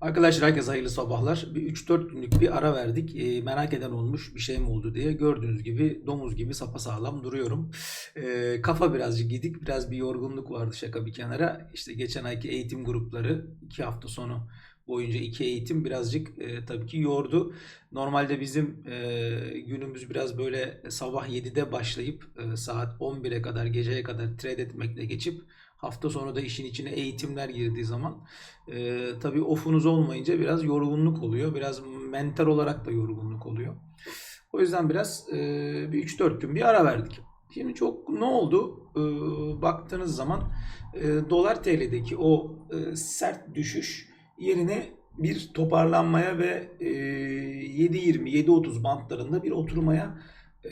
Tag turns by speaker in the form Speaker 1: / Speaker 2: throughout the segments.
Speaker 1: Arkadaşlar herkese hayırlı sabahlar. Bir 3-4 günlük bir ara verdik. Ee, merak eden olmuş bir şey mi oldu diye. Gördüğünüz gibi domuz gibi sapasağlam duruyorum. Ee, kafa birazcık gidik. Biraz bir yorgunluk vardı şaka bir kenara. İşte geçen ayki eğitim grupları 2 hafta sonu boyunca iki eğitim birazcık e, tabii ki yordu. Normalde bizim e, günümüz biraz böyle sabah 7'de başlayıp e, saat 11'e kadar geceye kadar trade etmekle geçip hafta sonu da işin içine eğitimler girdiği zaman e, tabii ofunuz olmayınca biraz yorgunluk oluyor. Biraz mental olarak da yorgunluk oluyor. O yüzden biraz e, bir 3-4 gün bir ara verdik. Şimdi çok ne oldu? E, baktığınız zaman e, dolar TL'deki o e, sert düşüş yerine bir toparlanmaya ve e, 7.20-7.30 bantlarında bir oturmaya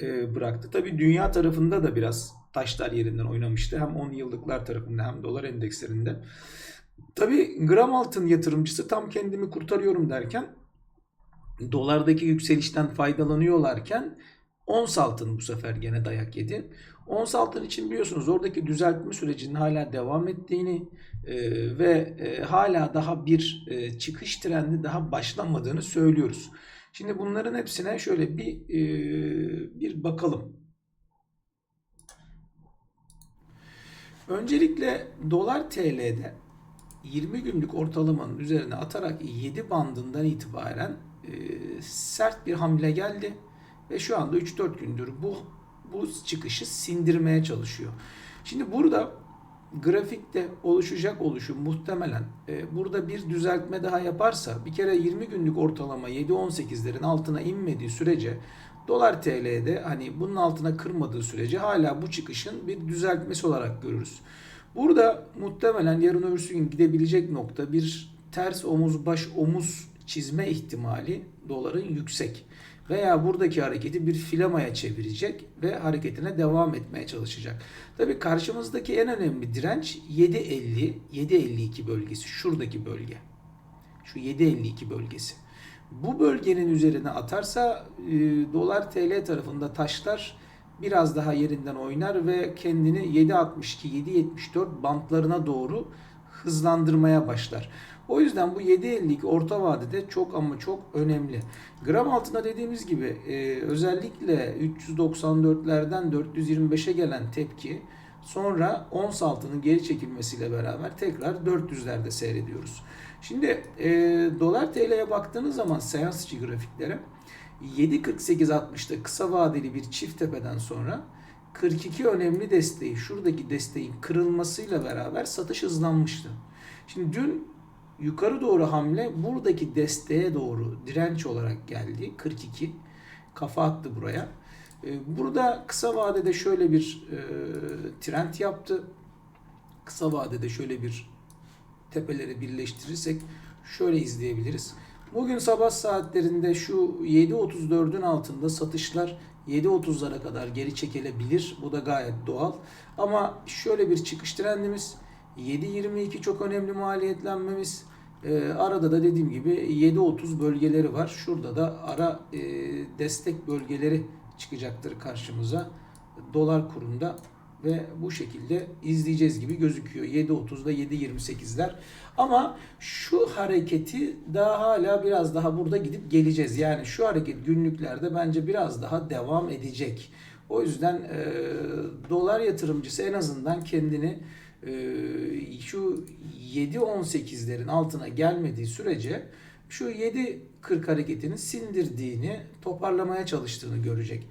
Speaker 1: e, bıraktı. Tabii dünya tarafında da biraz taşlar yerinden oynamıştı. Hem 10 yıllıklar tarafında hem dolar endekslerinde. Tabii gram altın yatırımcısı tam kendimi kurtarıyorum derken dolardaki yükselişten faydalanıyorlarken ons altın bu sefer gene dayak yedi. Ons altın için biliyorsunuz oradaki düzeltme sürecinin hala devam ettiğini e, ve e, hala daha bir e, çıkış trendi daha başlamadığını söylüyoruz. Şimdi bunların hepsine şöyle bir e, bir bakalım. Öncelikle dolar TL'de 20 günlük ortalamanın üzerine atarak 7 bandından itibaren e, sert bir hamle geldi ve şu anda 3-4 gündür bu bu çıkışı sindirmeye çalışıyor. Şimdi burada grafikte oluşacak oluşum muhtemelen e, burada bir düzeltme daha yaparsa bir kere 20 günlük ortalama 7-18'lerin altına inmediği sürece dolar TL'de hani bunun altına kırmadığı sürece hala bu çıkışın bir düzeltmesi olarak görürüz. Burada muhtemelen yarın öbürsü gün gidebilecek nokta bir ters omuz baş omuz çizme ihtimali doların yüksek. Veya buradaki hareketi bir filamaya çevirecek ve hareketine devam etmeye çalışacak. Tabi karşımızdaki en önemli direnç 7.50, 7.52 bölgesi. Şuradaki bölge. Şu 7.52 bölgesi. Bu bölgenin üzerine atarsa e, dolar TL tarafında taşlar biraz daha yerinden oynar ve kendini 7.62 7.74 bantlarına doğru hızlandırmaya başlar. O yüzden bu 7.52 orta vadede çok ama çok önemli. Gram altında dediğimiz gibi e, özellikle 394'lerden 425'e gelen tepki sonra ons altının geri çekilmesiyle beraber tekrar 400'lerde seyrediyoruz. Şimdi e, dolar TL'ye baktığınız zaman seans içi grafiklere 7.48.60'da kısa vadeli bir çift tepeden sonra 42 önemli desteği şuradaki desteğin kırılmasıyla beraber satış hızlanmıştı. Şimdi dün yukarı doğru hamle buradaki desteğe doğru direnç olarak geldi. 42 kafa attı buraya. Burada kısa vadede şöyle bir e, trend yaptı. Kısa vadede şöyle bir tepeleri birleştirirsek şöyle izleyebiliriz. Bugün sabah saatlerinde şu 7.34'ün altında satışlar 7.30'lara kadar geri çekilebilir. Bu da gayet doğal. Ama şöyle bir çıkış trendimiz 7.22 çok önemli maliyetlenmemiz. Ee, arada da dediğim gibi 7.30 bölgeleri var. Şurada da ara e, destek bölgeleri çıkacaktır karşımıza. Dolar kurunda ve bu şekilde izleyeceğiz gibi gözüküyor. 7.30'da 7.28'ler. Ama şu hareketi daha hala biraz daha burada gidip geleceğiz. Yani şu hareket günlüklerde bence biraz daha devam edecek. O yüzden e, dolar yatırımcısı en azından kendini e, şu 7.18'lerin altına gelmediği sürece şu 7.40 hareketini sindirdiğini, toparlamaya çalıştığını görecek.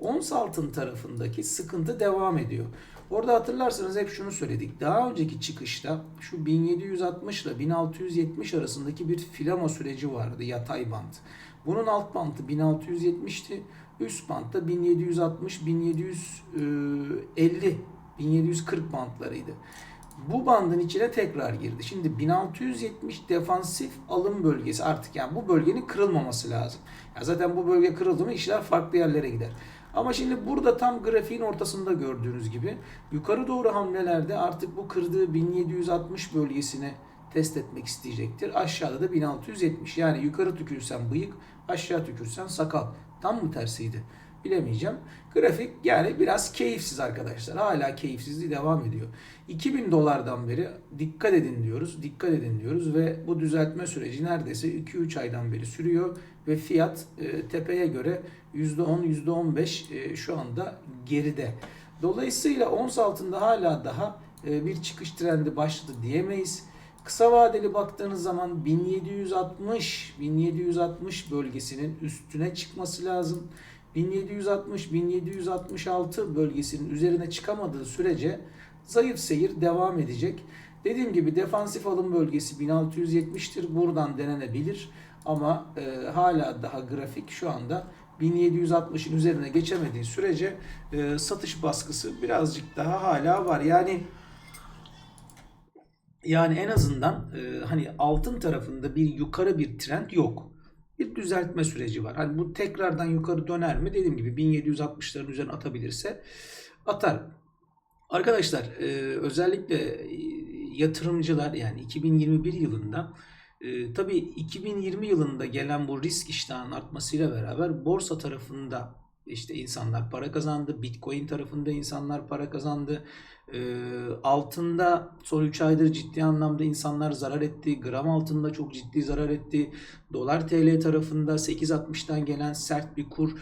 Speaker 1: Ons altın tarafındaki sıkıntı devam ediyor. Orada hatırlarsanız hep şunu söyledik. Daha önceki çıkışta şu 1760 ile 1670 arasındaki bir filama süreci vardı yatay bant. Bunun alt bantı 1670'ti. Üst bantta 1760 1750 1740 bantlarıydı. Bu bandın içine tekrar girdi. Şimdi 1670 defansif alım bölgesi artık yani bu bölgenin kırılmaması lazım. Ya zaten bu bölge kırıldı mı işler farklı yerlere gider. Ama şimdi burada tam grafiğin ortasında gördüğünüz gibi yukarı doğru hamlelerde artık bu kırdığı 1760 bölgesini test etmek isteyecektir. Aşağıda da 1670. Yani yukarı tükürsen bıyık, aşağı tükürsen sakal. Tam mı tersiydi? bilemeyeceğim. Grafik yani biraz keyifsiz arkadaşlar. Hala keyifsizliği devam ediyor. 2000 dolardan beri dikkat edin diyoruz. Dikkat edin diyoruz ve bu düzeltme süreci neredeyse 2-3 aydan beri sürüyor ve fiyat e, tepeye göre %10 %15 e, şu anda geride. Dolayısıyla ons altında hala daha e, bir çıkış trendi başladı diyemeyiz. Kısa vadeli baktığınız zaman 1760 1760 bölgesinin üstüne çıkması lazım. 1760 1766 bölgesinin üzerine çıkamadığı sürece zayıf seyir devam edecek. Dediğim gibi defansif alım bölgesi 1670'tir. Buradan denenebilir ama e, hala daha grafik şu anda 1760'ın üzerine geçemediği sürece e, satış baskısı birazcık daha hala var. Yani yani en azından e, hani altın tarafında bir yukarı bir trend yok. Bir düzeltme süreci var. Hani bu tekrardan yukarı döner mi? Dediğim gibi 1760'ların üzerine atabilirse atar. Arkadaşlar e, özellikle e, yatırımcılar yani 2021 yılında e, tabii 2020 yılında gelen bu risk iştahının artmasıyla beraber borsa tarafında işte insanlar para kazandı. Bitcoin tarafında insanlar para kazandı. E, altında son 3 aydır ciddi anlamda insanlar zarar etti. Gram altında çok ciddi zarar etti. Dolar TL tarafında 8.60'dan gelen sert bir kur.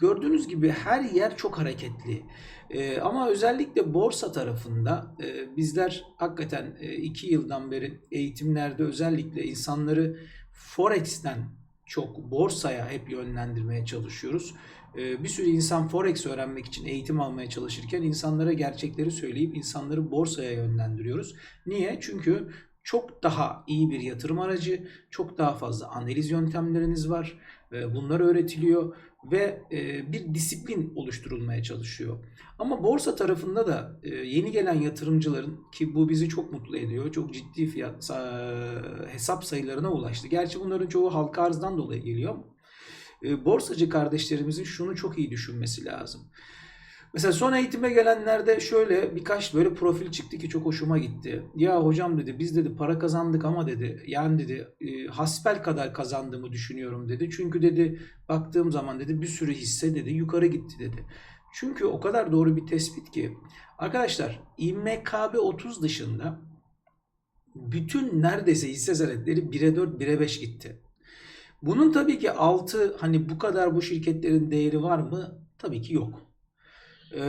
Speaker 1: Gördüğünüz gibi her yer çok hareketli. Ee, ama özellikle borsa tarafında e, bizler hakikaten 2 yıldan beri eğitimlerde özellikle insanları Forex'ten çok borsaya hep yönlendirmeye çalışıyoruz. Ee, bir sürü insan Forex öğrenmek için eğitim almaya çalışırken insanlara gerçekleri söyleyip insanları borsaya yönlendiriyoruz. Niye? Çünkü çok daha iyi bir yatırım aracı, çok daha fazla analiz yöntemleriniz var. Bunlar öğretiliyor ve e, bir disiplin oluşturulmaya çalışıyor. Ama borsa tarafında da e, yeni gelen yatırımcıların ki bu bizi çok mutlu ediyor. Çok ciddi fiyat sa- hesap sayılarına ulaştı. Gerçi bunların çoğu halka arzdan dolayı geliyor. E, Borsacı kardeşlerimizin şunu çok iyi düşünmesi lazım. Mesela son eğitime gelenlerde şöyle birkaç böyle profil çıktı ki çok hoşuma gitti. Ya hocam dedi biz dedi para kazandık ama dedi yani dedi e, hasbel kadar kazandığımı düşünüyorum dedi. Çünkü dedi baktığım zaman dedi bir sürü hisse dedi yukarı gitti dedi. Çünkü o kadar doğru bir tespit ki arkadaşlar İMKB 30 dışında bütün neredeyse hisse senetleri 1'e 4 1'e 5 gitti. Bunun tabii ki altı hani bu kadar bu şirketlerin değeri var mı? Tabii ki yok. Ee,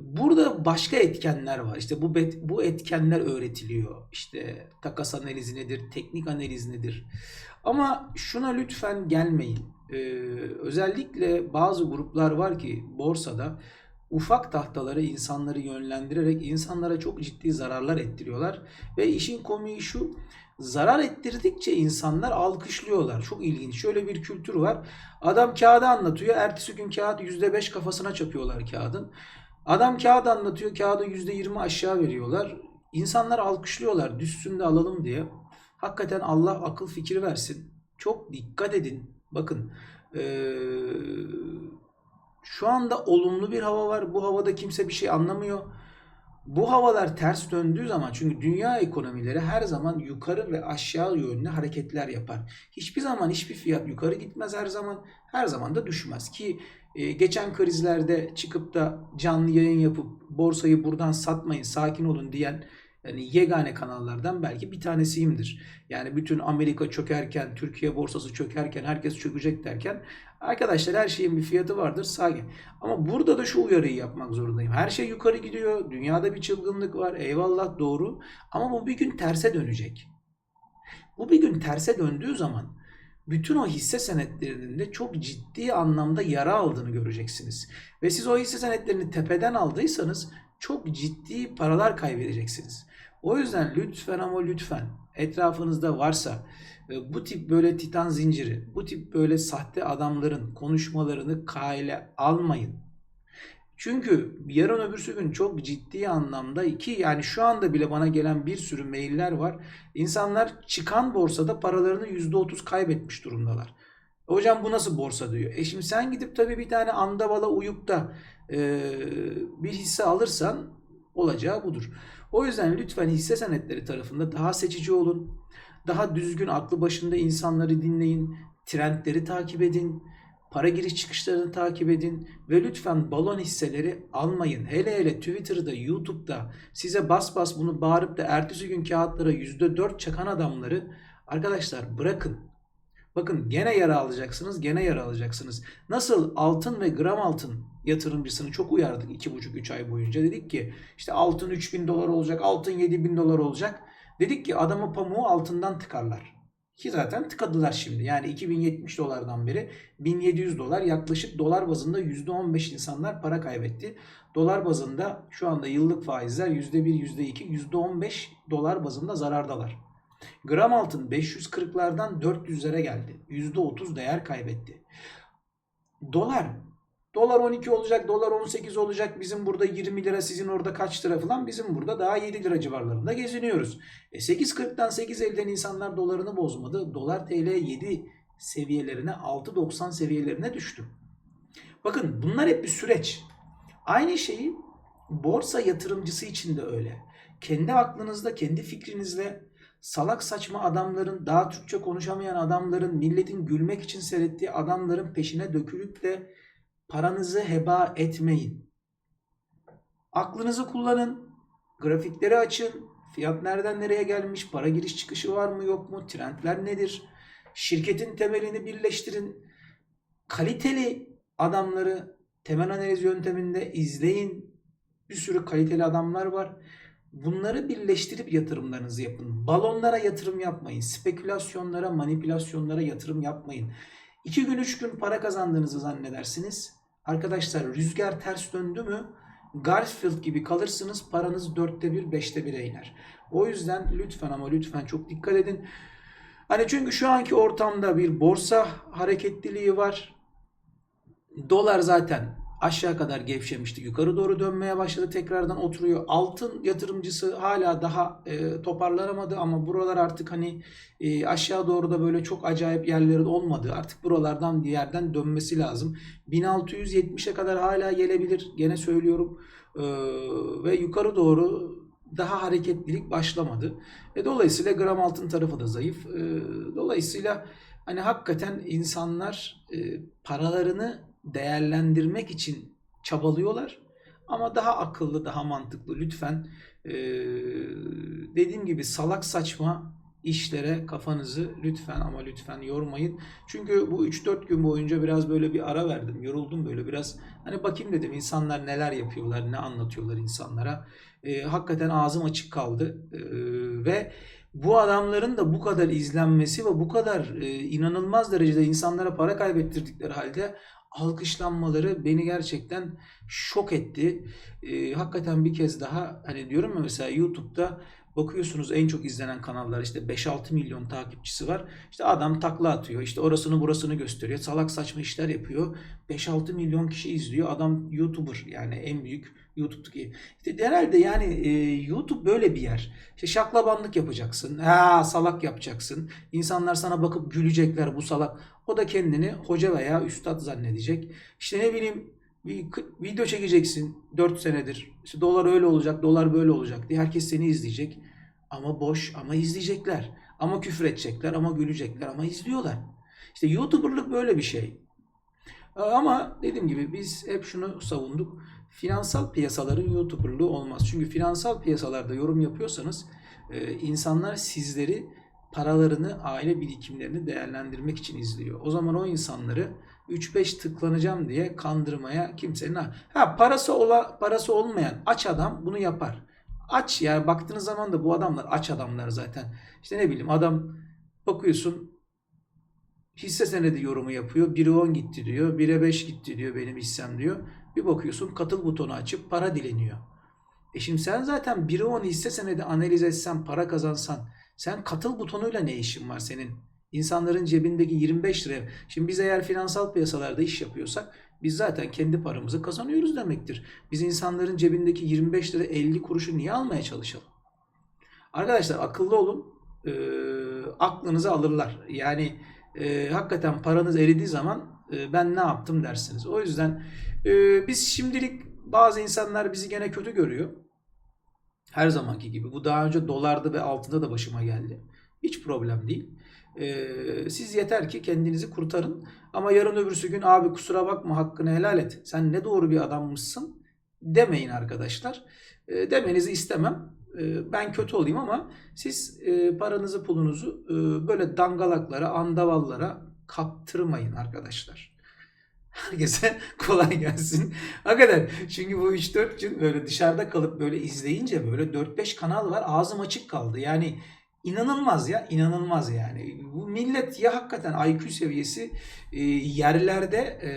Speaker 1: burada başka etkenler var. İşte bu bu etkenler öğretiliyor. İşte takas analizi nedir, teknik analiz nedir? Ama şuna lütfen gelmeyin. Ee, özellikle bazı gruplar var ki borsada ufak tahtaları insanları yönlendirerek insanlara çok ciddi zararlar ettiriyorlar. Ve işin komiği şu, zarar ettirdikçe insanlar alkışlıyorlar. Çok ilginç. Şöyle bir kültür var. Adam kağıdı anlatıyor. Ertesi gün kağıt %5 kafasına çapıyorlar kağıdın. Adam kağıt anlatıyor. Kağıdı %20 aşağı veriyorlar. İnsanlar alkışlıyorlar. Düşsün de alalım diye. Hakikaten Allah akıl fikir versin. Çok dikkat edin. Bakın eee, şu anda olumlu bir hava var. Bu havada kimse bir şey anlamıyor. Bu havalar ters döndüğü zaman çünkü dünya ekonomileri her zaman yukarı ve aşağı yönlü hareketler yapar. Hiçbir zaman hiçbir fiyat yukarı gitmez her zaman. Her zaman da düşmez ki e, geçen krizlerde çıkıp da canlı yayın yapıp borsayı buradan satmayın sakin olun diyen yani yegane kanallardan belki bir tanesiyimdir. Yani bütün Amerika çökerken, Türkiye borsası çökerken, herkes çökecek derken arkadaşlar her şeyin bir fiyatı vardır sakin. Ama burada da şu uyarıyı yapmak zorundayım. Her şey yukarı gidiyor. Dünyada bir çılgınlık var. Eyvallah doğru. Ama bu bir gün terse dönecek. Bu bir gün terse döndüğü zaman bütün o hisse senetlerinin de çok ciddi anlamda yara aldığını göreceksiniz. Ve siz o hisse senetlerini tepeden aldıysanız çok ciddi paralar kaybedeceksiniz. O yüzden lütfen ama lütfen etrafınızda varsa e, bu tip böyle titan zinciri, bu tip böyle sahte adamların konuşmalarını kale almayın. Çünkü yarın öbürsü gün çok ciddi anlamda ki yani şu anda bile bana gelen bir sürü mailler var. İnsanlar çıkan borsada paralarını %30 kaybetmiş durumdalar. Hocam bu nasıl borsa diyor. E şimdi sen gidip tabii bir tane andavala uyup da e, bir hisse alırsan olacağı budur. O yüzden lütfen hisse senetleri tarafında daha seçici olun. Daha düzgün aklı başında insanları dinleyin. Trendleri takip edin. Para giriş çıkışlarını takip edin ve lütfen balon hisseleri almayın. Hele hele Twitter'da, YouTube'da size bas bas bunu bağırıp da ertesi gün kağıtlara %4 çakan adamları arkadaşlar bırakın. Bakın gene yara alacaksınız, gene yara alacaksınız. Nasıl altın ve gram altın yatırımcısını çok uyardık 2,5-3 ay boyunca. Dedik ki işte altın 3000 dolar olacak, altın 7000 dolar olacak. Dedik ki adamı pamuğu altından tıkarlar. Ki zaten tıkadılar şimdi. Yani 2070 dolardan beri 1700 dolar yaklaşık dolar bazında %15 insanlar para kaybetti. Dolar bazında şu anda yıllık faizler %1, %2, %15 dolar bazında zarardalar. Gram altın 540'lardan 400'lere geldi. %30 değer kaybetti. Dolar Dolar 12 olacak, dolar 18 olacak. Bizim burada 20 lira, sizin orada kaç lira falan. Bizim burada daha 7 lira civarlarında geziniyoruz. E 8.40'dan 8.50'den insanlar dolarını bozmadı. Dolar TL 7 seviyelerine, 6.90 seviyelerine düştü. Bakın bunlar hep bir süreç. Aynı şeyi borsa yatırımcısı için de öyle. Kendi aklınızda, kendi fikrinizle salak saçma adamların, daha Türkçe konuşamayan adamların, milletin gülmek için seyrettiği adamların peşine dökülüp de paranızı heba etmeyin. Aklınızı kullanın. Grafikleri açın. Fiyat nereden nereye gelmiş? Para giriş çıkışı var mı yok mu? Trendler nedir? Şirketin temelini birleştirin. Kaliteli adamları temel analiz yönteminde izleyin. Bir sürü kaliteli adamlar var. Bunları birleştirip yatırımlarınızı yapın. Balonlara yatırım yapmayın. Spekülasyonlara, manipülasyonlara yatırım yapmayın. İki gün üç gün para kazandığınızı zannedersiniz. Arkadaşlar rüzgar ters döndü mü Garfield gibi kalırsınız paranız dörtte bir beşte bire iner. O yüzden lütfen ama lütfen çok dikkat edin. Hani çünkü şu anki ortamda bir borsa hareketliliği var. Dolar zaten aşağı kadar gevşemişti. Yukarı doğru dönmeye başladı. Tekrardan oturuyor. Altın yatırımcısı hala daha e, toparlanamadı ama buralar artık hani e, aşağı doğru da böyle çok acayip yerleri olmadı. Artık buralardan bir yerden dönmesi lazım. 1670'e kadar hala gelebilir. Gene söylüyorum. E, ve yukarı doğru daha hareketlilik başlamadı. Ve dolayısıyla gram altın tarafı da zayıf. E, dolayısıyla hani hakikaten insanlar e, paralarını değerlendirmek için çabalıyorlar. Ama daha akıllı, daha mantıklı. Lütfen ee, dediğim gibi salak saçma işlere kafanızı lütfen ama lütfen yormayın. Çünkü bu 3-4 gün boyunca biraz böyle bir ara verdim. Yoruldum böyle biraz. Hani bakayım dedim insanlar neler yapıyorlar, ne anlatıyorlar insanlara. Ee, hakikaten ağzım açık kaldı. Ee, ve bu adamların da bu kadar izlenmesi ve bu kadar e, inanılmaz derecede insanlara para kaybettirdikleri halde alkışlanmaları beni gerçekten şok etti. E, hakikaten bir kez daha hani diyorum ya mesela YouTube'da bakıyorsunuz en çok izlenen kanallar işte 5-6 milyon takipçisi var. İşte adam takla atıyor. işte orasını burasını gösteriyor. Salak saçma işler yapıyor. 5-6 milyon kişi izliyor. Adam YouTuber yani en büyük YouTube'daki. İşte herhalde yani e, YouTube böyle bir yer. İşte şaklabanlık yapacaksın. Ha salak yapacaksın. İnsanlar sana bakıp gülecekler bu salak. O da kendini hoca veya üstad zannedecek. İşte ne bileyim bir video çekeceksin 4 senedir. İşte dolar öyle olacak, dolar böyle olacak diye herkes seni izleyecek. Ama boş ama izleyecekler. Ama küfür edecekler ama gülecekler ama izliyorlar. İşte YouTuber'lık böyle bir şey. Ama dediğim gibi biz hep şunu savunduk. Finansal piyasaların YouTuber'lığı olmaz. Çünkü finansal piyasalarda yorum yapıyorsanız e, insanlar sizleri paralarını, aile birikimlerini değerlendirmek için izliyor. O zaman o insanları 3-5 tıklanacağım diye kandırmaya kimsenin ha parası ola parası olmayan aç adam bunu yapar. Aç yani baktığınız zaman da bu adamlar aç adamlar zaten. İşte ne bileyim adam bakıyorsun hisse senedi yorumu yapıyor. 1'e 10 gitti diyor. 1'e 5 gitti diyor benim hissem diyor. Bir bakıyorsun katıl butonu açıp para dileniyor. E şimdi sen zaten 1'e 10 hisse senedi analiz etsen para kazansan sen katıl butonuyla ne işin var senin? İnsanların cebindeki 25 lira. Şimdi biz eğer finansal piyasalarda iş yapıyorsak biz zaten kendi paramızı kazanıyoruz demektir. Biz insanların cebindeki 25 lira 50 kuruşu niye almaya çalışalım? Arkadaşlar akıllı olun. E, aklınızı alırlar. Yani e, hakikaten paranız eridiği zaman e, ben ne yaptım dersiniz. O yüzden e, biz şimdilik bazı insanlar bizi gene kötü görüyor. Her zamanki gibi. Bu daha önce dolarda ve altında da başıma geldi. Hiç problem değil. Ee, siz yeter ki kendinizi kurtarın. Ama yarın öbürsü gün abi kusura bakma hakkını helal et. Sen ne doğru bir adammışsın demeyin arkadaşlar. E, demenizi istemem. E, ben kötü olayım ama siz e, paranızı pulunuzu e, böyle dangalaklara, andavallara kaptırmayın arkadaşlar. Herkese kolay gelsin. Hakikaten çünkü bu 3-4 gün böyle dışarıda kalıp böyle izleyince böyle 4-5 kanal var ağzım açık kaldı. Yani inanılmaz ya inanılmaz yani. Bu millet ya hakikaten IQ seviyesi e, yerlerde e,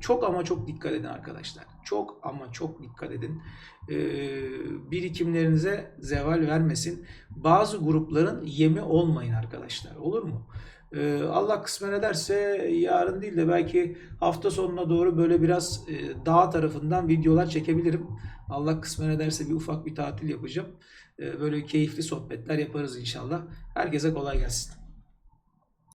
Speaker 1: çok ama çok dikkat edin arkadaşlar. Çok ama çok dikkat edin. E, birikimlerinize zeval vermesin. Bazı grupların yemi olmayın arkadaşlar. Olur mu? E, Allah kısmet ederse yarın değil de belki hafta sonuna doğru böyle biraz e, dağ tarafından videolar çekebilirim. Allah kısmet ederse bir ufak bir tatil yapacağım. E, böyle keyifli sohbetler yaparız inşallah. Herkese kolay gelsin.